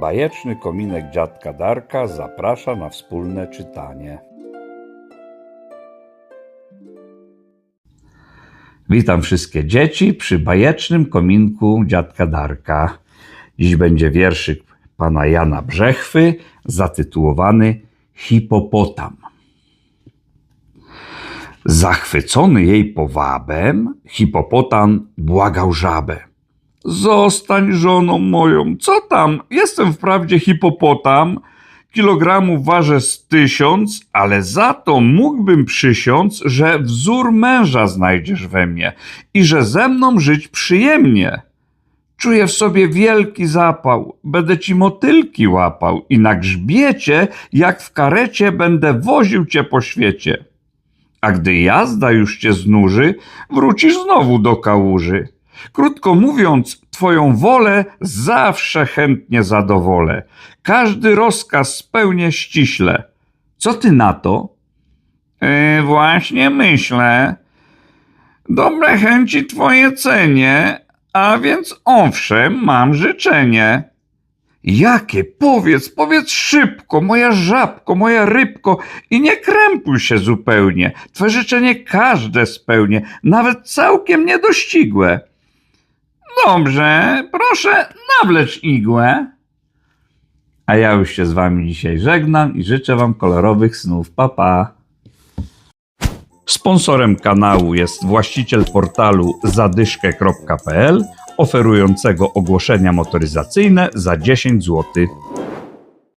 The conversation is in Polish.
Bajeczny kominek dziadka Darka zaprasza na wspólne czytanie. Witam wszystkie dzieci przy bajecznym kominku dziadka Darka. Dziś będzie wierszyk pana Jana Brzechwy zatytułowany Hipopotam. Zachwycony jej powabem, hipopotam błagał żabę. Zostań żoną moją, co tam? Jestem wprawdzie hipopotam, kilogramów ważę z tysiąc, ale za to mógłbym przysiąc, że wzór męża znajdziesz we mnie i że ze mną żyć przyjemnie. Czuję w sobie wielki zapał, będę ci motylki łapał i na grzbiecie, jak w karecie, będę woził cię po świecie. A gdy jazda już cię znuży, wrócisz znowu do kałuży. Krótko mówiąc, twoją wolę zawsze chętnie zadowolę. Każdy rozkaz spełnię ściśle. Co ty na to? Yy, właśnie myślę. Dobre chęci twoje cenię, a więc owszem, mam życzenie. Jakie? Powiedz, powiedz szybko, moja żabko, moja rybko i nie krępuj się zupełnie. Twe życzenie każde spełnię, nawet całkiem niedościgłe. Dobrze, proszę nawlecz igłę. A ja już się z wami dzisiaj żegnam i życzę wam kolorowych snów. Pa, pa. Sponsorem kanału jest właściciel portalu zadyszkę.pl oferującego ogłoszenia motoryzacyjne za 10 zł.